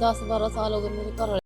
10 12 ਸਾਲ ਹੋ ਗਏ ਮੇਰੇ ਘਰ ਵਾਲੇ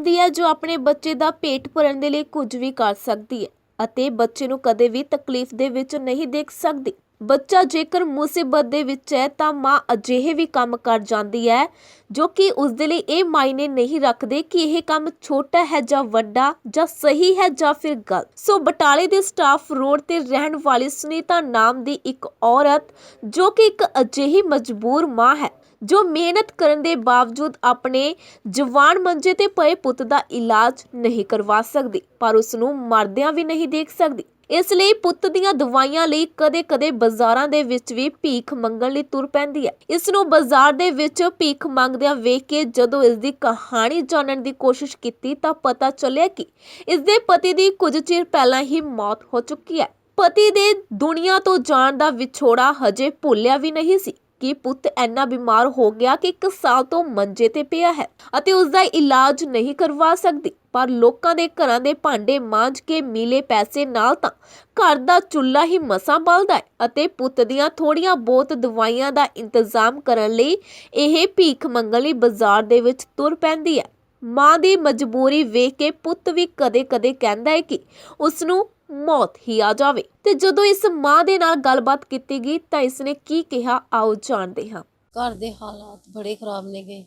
ਦੀ ਹੈ ਜੋ ਆਪਣੇ ਬੱਚੇ ਦਾ ਪੇਟ ਭਰਨ ਦੇ ਲਈ ਕੁਝ ਵੀ ਕਰ ਸਕਦੀ ਹੈ ਅਤੇ ਬੱਚੇ ਨੂੰ ਕਦੇ ਵੀ ਤਕਲੀਫ ਦੇ ਵਿੱਚ ਨਹੀਂ ਦੇਖ ਸਕਦੀ। ਬੱਚਾ ਜੇਕਰ ਮੁਸੀਬਤ ਦੇ ਵਿੱਚ ਹੈ ਤਾਂ ਮਾਂ ਅਜਿਹੇ ਵੀ ਕੰਮ ਕਰ ਜਾਂਦੀ ਹੈ ਜੋ ਕਿ ਉਸ ਦੇ ਲਈ ਇਹ ਮਾਇਨੇ ਨਹੀਂ ਰੱਖਦੇ ਕਿ ਇਹ ਕੰਮ ਛੋਟਾ ਹੈ ਜਾਂ ਵੱਡਾ, ਜਾਂ ਸਹੀ ਹੈ ਜਾਂ ਫਿਰ ਗਲਤ। ਸੋ ਬਟਾਲੇ ਦੇ ਸਟਾਫ ਰੋਡ ਤੇ ਰਹਿਣ ਵਾਲੀ ਸੁਨੀਤਾ ਨਾਮ ਦੀ ਇੱਕ ਔਰਤ ਜੋ ਕਿ ਇੱਕ ਅਜਿਹੀ ਮਜਬੂਰ ਮਾਂ ਹੈ। ਜੋ ਮਿਹਨਤ ਕਰਨ ਦੇ ਬਾਵਜੂਦ ਆਪਣੇ ਜਵਾਨ ਮੰਜੇ ਤੇ ਪਏ ਪੁੱਤ ਦਾ ਇਲਾਜ ਨਹੀਂ ਕਰਵਾ ਸਕਦੀ, ਪਰ ਉਸ ਨੂੰ ਮਰਦਿਆਂ ਵੀ ਨਹੀਂ ਦੇਖ ਸਕਦੀ। ਇਸ ਲਈ ਪੁੱਤ ਦੀਆਂ ਦਵਾਈਆਂ ਲਈ ਕਦੇ-ਕਦੇ ਬਾਜ਼ਾਰਾਂ ਦੇ ਵਿੱਚ ਵੀ ਭੀਖ ਮੰਗਣ ਲਈ ਤੁਰ ਪੈਂਦੀ ਹੈ। ਇਸ ਨੂੰ ਬਾਜ਼ਾਰ ਦੇ ਵਿੱਚ ਭੀਖ ਮੰਗਦਿਆਂ ਵੇਖ ਕੇ ਜਦੋਂ ਇਸ ਦੀ ਕਹਾਣੀ ਜਾਣਨ ਦੀ ਕੋਸ਼ਿਸ਼ ਕੀਤੀ ਤਾਂ ਪਤਾ ਚੱਲਿਆ ਕਿ ਇਸ ਦੇ ਪਤੀ ਦੀ ਕੁਝ ਚਿਰ ਪਹਿਲਾਂ ਹੀ ਮੌਤ ਹੋ ਚੁੱਕੀ ਹੈ। ਪਤੀ ਦੇ ਦੁਨੀਆ ਤੋਂ ਜਾਣ ਦਾ ਵਿਛੋੜਾ ਹਜੇ ਭੁੱਲਿਆ ਵੀ ਨਹੀਂ ਸੀ। ਕਿ ਪੁੱਤ ਇੰਨਾ ਬਿਮਾਰ ਹੋ ਗਿਆ ਕਿ ਇੱਕ ਸਾਲ ਤੋਂ ਮੰਜੇ ਤੇ ਪਿਆ ਹੈ ਅਤੇ ਉਸ ਦਾ ਇਲਾਜ ਨਹੀਂ ਕਰਵਾ ਸਕਦੀ। ਪਰ ਲੋਕਾਂ ਦੇ ਘਰਾਂ ਦੇ ਭਾਂਡੇ ਮਾਂਜ ਕੇ ਮਿਲੇ ਪੈਸੇ ਨਾਲ ਤਾਂ ਘਰ ਦਾ ਚੁੱਲ੍ਹਾ ਹੀ ਮਸਾਂ ਬਲਦਾ ਹੈ ਅਤੇ ਪੁੱਤ ਦੀਆਂ ਥੋੜੀਆਂ ਬਹੁਤ ਦਵਾਈਆਂ ਦਾ ਇੰਤਜ਼ਾਮ ਕਰਨ ਲਈ ਇਹ ਭੀਖ ਮੰਗਣ ਲਈ ਬਾਜ਼ਾਰ ਦੇ ਵਿੱਚ ਤੁਰ ਪੈਂਦੀ ਹੈ। ਮਾਂ ਦੀ ਮਜਬੂਰੀ ਵੇਖ ਕੇ ਪੁੱਤ ਵੀ ਕਦੇ-ਕਦੇ ਕਹਿੰਦਾ ਹੈ ਕਿ ਉਸ ਨੂੰ ਮੌਤ ਹੀ ਆ ਜਾਵੇ। ਤੇ ਜਦੋਂ ਇਸ ਮਾਂ ਦੇ ਨਾਲ ਗੱਲਬਾਤ ਕੀਤੀ ਗਈ ਤਾਂ ਇਸ ਨੇ ਕੀ ਕਿਹਾ, ਆਓ ਜਾਣਦੇ ਹਾਂ। ਘਰ ਦੇ ਹਾਲਾਤ ਬੜੇ ਖਰਾਬ ਨੇਗੇ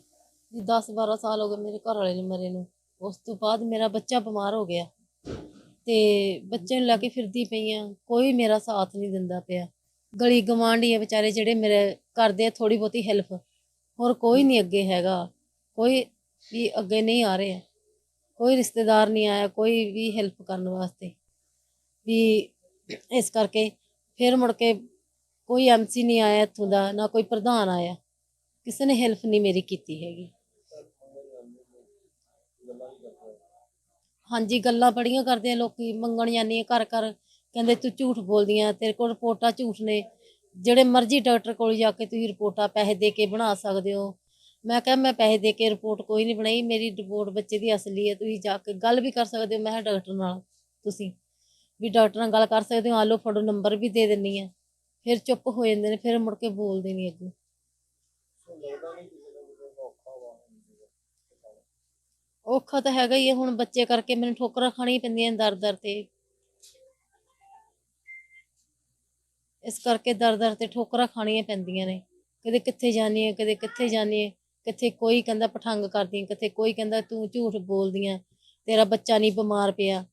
ਜੀ 10 12 ਸਾਲ ਹੋ ਗਏ ਮੇਰੇ ਘਰ ਵਾਲੇ ਨੂੰ ਮਰੇ ਨੂੰ। ਉਸ ਤੋਂ ਬਾਅਦ ਮੇਰਾ ਬੱਚਾ ਬਿਮਾਰ ਹੋ ਗਿਆ। ਤੇ ਬੱਚੇ ਨੂੰ ਲੈ ਕੇ ਫਿਰਦੀ ਪਈ ਆ। ਕੋਈ ਮੇਰਾ ਸਾਥ ਨਹੀਂ ਦਿੰਦਾ ਪਿਆ। ਗਲੀ ਗਵਾਂਢੀ ਆ ਵਿਚਾਰੇ ਜਿਹੜੇ ਮੇਰੇ ਕਰਦੇ ਆ ਥੋੜੀ ਬਹੁਤੀ ਹੈਲਪ ਹੋਰ ਕੋਈ ਨਹੀਂ ਅੱਗੇ ਹੈਗਾ। ਕੋਈ ਵੀ ਅੱਗੇ ਨਹੀਂ ਆ ਰਿਹਾ। ਕੋਈ ਰਿਸ਼ਤੇਦਾਰ ਨਹੀਂ ਆਇਆ, ਕੋਈ ਵੀ ਹੈਲਪ ਕਰਨ ਵਾਸਤੇ। ਵੀ ਇਸ ਕਰਕੇ ਫਿਰ ਮੁੜ ਕੇ ਕੋਈ ਐਮਸੀ ਨਹੀਂ ਆਇਆ ਇੱਥੋਂ ਦਾ, ਨਾ ਕੋਈ ਪ੍ਰਧਾਨ ਆਇਆ। ਕਿਸੇ ਨੇ ਹੈਲਪ ਨਹੀਂ ਮੇਰੀ ਕੀਤੀ ਹੈਗੀ। ਹਾਂਜੀ, ਗੱਲਾਂ ਬੜੀਆਂ ਕਰਦੇ ਆ ਲੋਕੀ, ਮੰਗਣ ਜਾਂਦੀ ਆ ਘਰ ਘਰ, ਕਹਿੰਦੇ ਤੂੰ ਝੂਠ ਬੋਲਦੀਆਂ ਤੇਰੇ ਕੋਲ ਰਿਪੋਰਟਾਂ ਝੂਠ ਨੇ। ਜਿਹੜੇ ਮਰਜ਼ੀ ਡਾਕਟਰ ਕੋਲ ਜਾ ਕੇ ਤੁਸੀਂ ਰਿਪੋਰਟਾਂ ਪੈਸੇ ਦੇ ਕੇ ਬਣਾ ਸਕਦੇ ਹੋ। ਮੈਂ ਕਿਹਾ, ਮੈਂ ਪੈਸੇ ਦੇ ਕੇ ਰਿਪੋਰਟ ਕੋਈ ਨਹੀਂ ਬਣਾਈ, ਮੇਰੀ ਰਿਪੋਰਟ ਬੱਚੇ ਦੀ ਅਸਲੀ ਹੈ, ਤੁਸੀਂ ਜਾ ਕੇ ਗੱਲ ਵੀ ਕਰ ਸਕਦੇ ਹੋ। ਮੈਂ ਡਾਕਟਰ ਨਾਲ ਤੁਸੀਂ। ਵੀ ਡਾਕਟਰ ਨਾਲ ਗੱਲ ਕਰ ਸਕਦੇ ਹੋ, ਆ ਲਓ ਫੜੋ ਨੰਬਰ ਵੀ ਦੇ ਦਿੰਨੀ ਆ। ਫਿਰ ਚੁੱਪ ਹੋ ਜਾਂਦੇ ਨੇ, ਫਿਰ ਮੁੜ ਕੇ ਬੋਲਦੇ ਨਹੀਂ ਅੱਗੋਂ। ਔਖਾ ਤਾਂ ਹੈਗਾ ਹੀ ਹੈ ਹੁਣ ਬੱਚੇ ਕਰਕੇ ਮੈਨੂੰ ਠੋਕਰਾਂ ਖਾਣੀਆਂ ਪੈਂਦੀਆਂ ਦਰ ਦਰ ਤੇ। ਇਸ ਕਰਕੇ ਦਰ ਦਰ ਤੇ ਠੋਕਰਾਂ ਖਾਣੀਆਂ ਪੈਂਦੀਆਂ ਨੇ। ਕਦੇ ਕਿੱਥੇ ਜਾਣੀ ਹੈ ਕਦੇ ਕਿੱਥੇ ਜਾਣੀ ਹੈ ਕਿੱਥੇ ਕੋਈ ਕਹਿੰਦਾ ਪਠੰਗ ਕਰਦੀ ਹੈ ਕਿੱਥੇ ਕੋਈ ਕਹਿੰਦਾ ਤੂੰ ਝੂਠ ਬੋਲਦੀ ਆ, ਤੇਰਾ ਬੱਚਾ ਨਹੀਂ ਬਿਮਾਰ ਪਿਆ।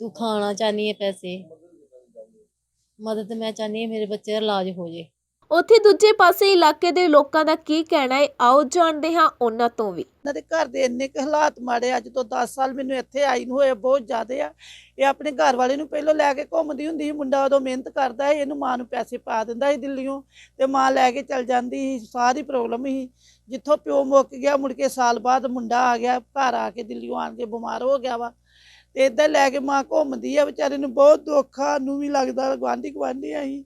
ਤੂੰ ਖਾਣਾ ਚਾਹਨੀ ਹੈ ਪੈਸੇ? ਮਦਦ ਮੈਂ ਚਾਹਨੀ ਹਾਂ ਮੇਰੇ ਬੱਚੇ ਦਾ ਇਲਾਜ ਹੋ ਜੇ। ਉੱਥੇ ਦੂਜੇ ਪਾਸੇ ਇਲਾਕੇ ਦੇ ਲੋਕਾਂ ਦਾ ਕੀ ਕਹਿਣਾ ਹੈ ਆਓ ਜਾਣਦੇ ਹਾਂ ਉਹਨਾਂ ਤੋਂ ਵੀ। ਇਹਨਾਂ ਦੇ ਘਰ ਦੇ ਇੰਨੇ ਕੁ ਹਾਲਾਤ ਮਾੜੇ ਅੱਜ ਤੋਂ 10 ਸਾਲ ਮੈਨੂੰ ਇੱਥੇ ਆਈ ਨੂੰ ਹੋਏ ਬਹੁਤ ਜ਼ਿਆਦੇ ਆ। ਇਹ ਆਪਣੇ ਘਰ ਵਾਲੇ ਨੂੰ ਪਹਿਲਾਂ ਲੈ ਕੇ ਘੁੰਮਦੀ ਹੁੰਦੀ ਸੀ ਮੁੰਡਾ ਉਦੋਂ ਮਿਹਨਤ ਕਰਦਾ ਸੀ ਇਹਨੂੰ ਮਾਂ ਨੂੰ ਪੈਸੇ ਪਾ ਦਿੰਦਾ ਸੀ ਦਿੱਲੀੋਂ ਤੇ ਮਾਂ ਲੈ ਕੇ ਚਲ ਜਾਂਦੀ ਸੀ ਸਾਰੀ ਪ੍ਰੋਬਲਮ ਸੀ। ਜਿੱਥੋਂ ਪਿਓ ਮੁੱਕ ਗਿਆ ਮੁੜ ਕੇ ਸਾਲ ਬਾਅਦ ਮੁੰਡਾ ਆ ਗਿਆ ਘਰ ਆ ਕੇ ਦਿੱਲੀੋਂ ਆਣ ਕੇ ਬਿਮਾਰ ਹੋ ਗਿਆ ਵਾ। ਤੇ ਲੈ ਕੇ ਮਾਂ ਘੁੰਮਦੀ ਆ, ਵਿਚਾਰੇ ਨੂੰ ਬਹੁਤ ਦੁੱਖ ਆ, ਨੂੰ ਵੀ ਲੱਗਦਾ ਗਵਾਂਢੀ ਗਵਾਂਢੀ ਅਸੀਂ।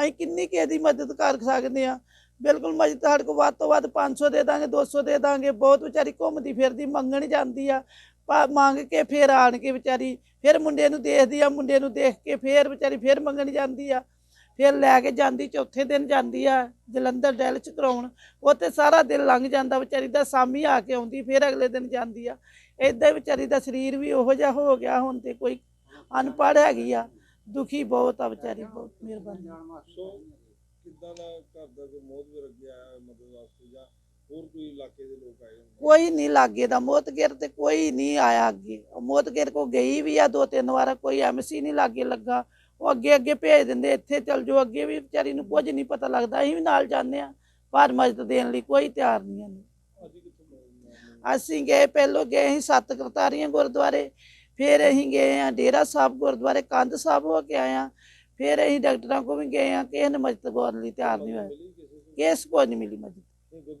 ਅਸੀਂ ਕਿੰਨੀ ਕਿਸੇ ਦੀ ਮਦਦ ਕਰ ਸਕਦੇ ਆ। ਬਿਲਕੁਲ ਮਦਦ ਸਾਡੇ ਕੋਲ ਵੱਧ ਤੋਂ ਵੱਧ 500 ਦੇ ਦਾਂਗੇ 200 ਦੇ ਦਾਂਗੇ। ਬਹੁਤ ਵਿਚਾਰੀ ਘੁੰਮਦੀ ਫਿਰਦੀ, ਮੰਗਣ ਜਾਂਦੀ ਆ। ਪਾ- ਮੰਗ ਕੇ ਫੇਰ ਆਣ ਕੇ ਵਿਚਾਰੀ ਫਿਰ ਮੁੰਡੇ ਨੂੰ ਦੇਖਦੀ ਆ, ਮੁੰਡੇ ਨੂੰ ਦੇਖ ਕੇ ਫੇਰ ਵਿਚਾਰੀ ਫੇਰ ਮੰਗਣ ਜਾਂਦੀ ਆ। ਫਿਰ ਲੈ ਕੇ ਜਾਂਦੀ, ਚੌਥੇ ਦਿਨ ਜਾਂਦੀ ਆ ਜਲੰਧਰ ਡੈਲ ਚ ਕਰਾਉਣ। ਉੱਥੇ ਸਾਰਾ ਦਿਨ ਲੰਘ ਜਾਂਦਾ ਵਿਚਾਰੀ ਦਾ, ਸਾਮੀ ਆ ਕੇ ਆਉਂਦੀ, ਫਿਰ ਅਗਲੇ ਦਿਨ ਜਾਂਦੀ ਆ। ਹੀ ਵਿਚਾਰੀ ਦਾ ਸਰੀਰ ਵੀ ਉਹੋ ਜਿਹਾ ਹੋ ਗਿਆ ਹੁਣ ਤੇ ਕੋਈ ਅਨਪੜ੍ਹ ਹੈਗੀ ਆ ਦੁਖੀ ਬਹੁਤ ਆ ਵਿਚਾਰੀ ਬਹੁਤ ਮਿਹਰਬਾਨੀ। ਸੋ ਕਿੱਦਾਂ ਦਾ ਘਰ ਦਾ ਕੋਈ ਮੋਦ ਵੀ ਰੱਖਿਆ ਹੈ ਮਦਦ ਵਾਸਤੇ ਜਾਂ ਹੋਰ ਕੋਈ ਇਲਾਕੇ ਦੇ ਲੋਕ ਆਏ ਹੋਣ ਕੋਈ ਨਹੀਂ ਲਾਗੇ ਦਾ ਮੋਤਗੇਰ ਤੇ ਕੋਈ ਨਹੀਂ ਆਇਆ ਅੱਗੇ। ਮੋਤਗੇਰ ਕੋ ਗਈ ਵੀ ਆ ਦੋ ਤਿੰਨ ਵਾਰ ਕੋਈ ਐਮਸੀ ਨਹੀਂ ਲਾਗੇ ਲੱਗਾ। ਉਹ ਅੱਗੇ ਅੱਗੇ ਭੇਜ ਦਿੰਦੇ ਇੱਥੇ ਚੱਲ ਜਾਓ। ਅੱਗੇ ਵੀ ਵਿਚਾਰੀ ਨੂੰ ਕੁਝ ਨਹੀਂ ਪਤਾ ਲੱਗਦਾ ਅਸੀਂ ਵੀ ਨਾਲ ਜਾਂਦੇ ਆ ਪਰ ਮਦਦ ਦੇਣ ਲਈ ਕੋਈ ਤਿਆਰ ਨਹੀਂ ਮਦਦ ਅਸੀਂ ਗਏ ਪਹਿਲੋਂ ਗਏ ਅਸੀਂ ਸੱਤ ਕਰਤਾਰੀਆਂ ਗੁਰਦੁਆਰੇ ਫਿਰ ਅਸੀਂ ਗਏ ਆ ਡੇਰਾ ਸਾਹਿਬ ਗੁਰਦੁਆਰੇ ਕੰਧ ਸਾਹਿਬ ਹੋ ਕੇ ਆਏ ਆ ਫਿਰ ਅਸੀਂ ਡਾਕਟਰਾਂ ਕੋਲ ਵੀ ਗਏ ਆ ਕਿਸੇ ਨੇ ਮਦਦ ਕਰਨ ਲਈ ਤਿਆਰ ਨਹੀਂ ਹੋਇਆ। ਕਿਸੇ ਤੋਂ ਕਿਸ ਕੋਈ ਨਹੀਂ ਮਿਲੀ ਮਦਦ? ਨਹੀਂ,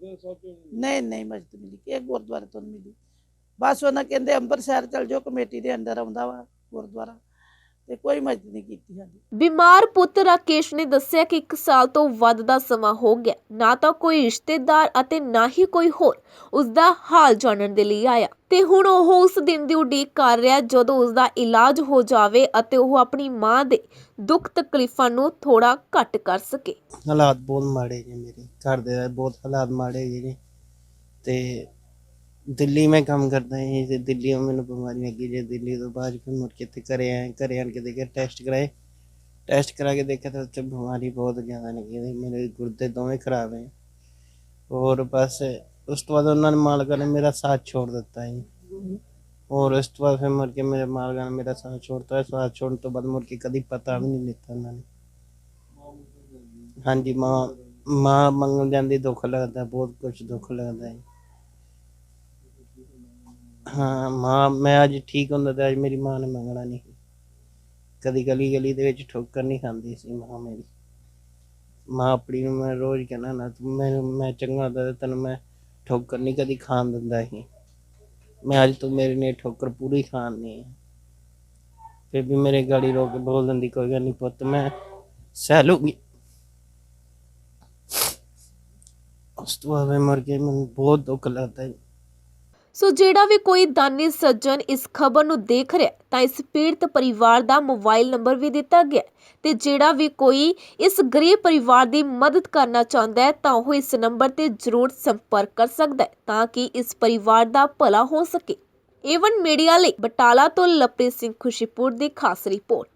ਨਹੀਂ ਨਹੀਂ ਮਦਦ ਮਿਲੀ ਕਿ ਗੁਰਦੁਆਰੇ ਤੋਂ ਮਿਲੀ। ਬਸ ਉਹਨਾਂ ਕਹਿੰਦੇ ਅੰਮ੍ਰਿਤਸਰ ਚਲ ਜਾਓ ਕਮੇਟੀ ਦੇ ਅੰਦਰ ਆਉਂਦਾ ਵਾ ਗੁਰਦੁਆਰਾ। ਤੇ ਕੋਈ ਮਦਦ ਨਹੀਂ ਕੀਤੀ ਸਾਡੀ ਬਿਮਾਰ ਪੁੱਤ ਰਾਕੇਸ਼ ਨੇ ਦੱਸਿਆ ਕਿ 1 ਸਾਲ ਤੋਂ ਵੱਧ ਦਾ ਸਮਾਂ ਹੋ ਗਿਆ। ਨਾ ਤਾਂ ਕੋਈ ਰਿਸ਼ਤੇਦਾਰ ਅਤੇ ਨਾ ਹੀ ਕੋਈ ਹੋਰ ਉਸ ਦਾ ਹਾਲ ਜਾਣਨ ਦੇ ਲਈ ਆਇਆ। ਤੇ ਹੁਣ ਉਹ ਉਸ ਦਿਨ ਦੀ ਉਡੀਕ ਕਰ ਰਿਹਾ ਜਦੋਂ ਉਸ ਦਾ ਇਲਾਜ ਹੋ ਜਾਵੇ ਅਤੇ ਉਹ ਆਪਣੀ ਮਾਂ ਦੇ ਦੁੱਖ ਤਕਲੀਫਾਂ ਨੂੰ ਥੋੜਾ ਘੱਟ ਕਰ ਸਕੇ। ਹਾਲਾਤ ਬਹੁਤ ਮਾੜੇ ਜੀ ਮੇਰੇ। ਘਰ ਦੇ ਬਹੁਤ ਹਾਲਾਤ ਮਾੜੇ ਹੈਗੇ ਜੀ ਤੇ ਦਿੱਲੀ ਮੈਂ ਕੰਮ ਕਰਦਾ ਸੀ ਤੇ ਦਿੱਲੀ ਮੈਨੂੰ ਬਿਮਾਰੀ ਲੱਗੀ ਜੇ ਦਿੱਲੀ ਤੋਂ ਬਾਅਦ ਫਿਰ ਮੁੜ ਕੇ ਇੱਥੇ ਘਰੇ ਆਏ, ਘਰੇ ਆਣ ਕੇ ਦੇਖਿਆ ਟੈਸਟ ਕਰਾਏ। ਟੈਸਟ ਕਰਾ ਕੇ ਦੇਖਿਆ ਤਾਂ ਉੱਥੇ ਬਿਮਾਰੀ ਬਹੁਤ ਜ਼ਿਆਦਾ ਲੱਗੀ ਹੋਈ ਮੇਰੇ ਗੁਰਦੇ ਦੋਵੇਂ ਖਰਾਬ ਹੈ ਔਰ ਬਸ, ਉਸ ਤੋਂ ਬਾਅਦ ਉਹਨਾਂ ਨੇ ਮਾਲਕਾਂ ਨੇ ਮੇਰਾ ਸਾਥ ਛੋੜ ਦਿੱਤਾ ਜੀ। ਔਰ ਉਸ ਤੋਂ ਬਾਅਦ ਫਿਰ ਮੁੜ ਕੇ ਮੇਰੇ ਮਾਲਕਾਂ ਨੇ ਮੇਰਾ ਸਾਥ ਛੋੜਤਾ ਸਾਥ ਛੋੜਨ ਤੋਂ ਬਾਅਦ ਮੁੜ ਕੇ ਕਦੀ ਪਤਾ ਵੀ ਨਹੀਂ ਲਿੱਤਾ ਉਹਨਾਂ ਨੇ। ਹਾਂਜੀ, ਮਾਂ ਮਾਂ ਮੰਗਣ ਜਾਂਦੀ ਦੁੱਖ ਲੱਗਦਾ, ਬਹੁਤ ਕੁਝ ਦੁੱਖ ਲੱਗਦਾ ਹੈ ਹਾਂ, ਮਾਂ, ਮੈਂ ਅੱਜ ਠੀਕ ਹੁੰਦਾ ਤੇ ਅੱਜ ਮੇਰੀ ਮਾਂ ਨੇ ਮੰਗਣਾ ਨਹੀਂ। ਕਦੀ ਗਲੀ ਗਲੀ ਦੇ ਵਿੱਚ ਠੋਕਰ ਨਹੀਂ ਖਾਂਦੀ ਸੀ ਮਾਂ ਮੇਰੀ। ਮਾਂ ਆਪਣੀ ਨੂੰ ਮੈਂ ਰੋਜ਼ ਕਹਿਣਾ ਨਾ ਤੂੰ ਮੈਨੂੰ, ਮੈਂ ਚੰਗਾ ਹੁੰਦਾ ਤੇ ਤੈਨੂੰ ਮੈਂ ਠੋਕਰ ਨਹੀਂ ਕਦੀ ਖਾਣ ਦਿੰਦਾ ਸੀ। ਮੈਂ ਅੱਜ ਤੂੰ ਮੇਰੇ ਨੇ ਠੋਕਰ ਪੂਰੀ ਖਾਣੀ ਹੈ ਫਿਰ ਵੀ ਮੇਰੇ ਗਾੜੀ ਰੋ ਕੇ ਬੋਲ ਦਿੰਦੀ ਕੋਈ ਗੱਲ ਨਹੀਂ ਪੁੱਤ, ਮੈਂ ਸਹਿ ਲੂੰਗੀ। ਉਸ ਤੋਂ ਬਾਅਦ ਮੈਂ ਮਰ ਗਿਆ, ਮੈਨੂੰ ਬਹੁਤ ਦੁੱਖ ਲੱਗਦਾ ਹੈ ਸੋ ਜਿਹੜਾ ਵੀ ਕੋਈ ਦਾਨੀ ਸੱਜਣ ਇਸ ਖਬਰ ਨੂੰ ਦੇਖ ਰਿਹਾ ਤਾਂ ਇਸ ਪੀੜਤ ਪਰਿਵਾਰ ਦਾ ਮੋਬਾਈਲ ਨੰਬਰ ਵੀ ਦਿੱਤਾ ਗਿਆ ਹੈ। ਤੇ ਜਿਹੜਾ ਵੀ ਕੋਈ ਇਸ ਗਰੀਬ ਪਰਿਵਾਰ ਦੀ ਮਦਦ ਕਰਨਾ ਚਾਹੁੰਦਾ ਹੈ, ਤਾਂ ਉਹ ਇਸ ਨੰਬਰ ਤੇ ਜ਼ਰੂਰ ਸੰਪਰਕ ਕਰ ਸਕਦਾ ਹੈ, ਤਾਂ ਕਿ ਇਸ ਪਰਿਵਾਰ ਦਾ ਭਲਾ ਹੋ ਸਕੇ। ਏਵਨ ਮੀਡੀਆ ਲਈ ਬਟਾਲਾ ਤੋਂ ਲਪ੍ਰੀਤ ਸਿੰਘ ਖੁਸ਼ੀਪੁਰ ਦੀ ਖਾਸ ਰਿਪੋਰਟ।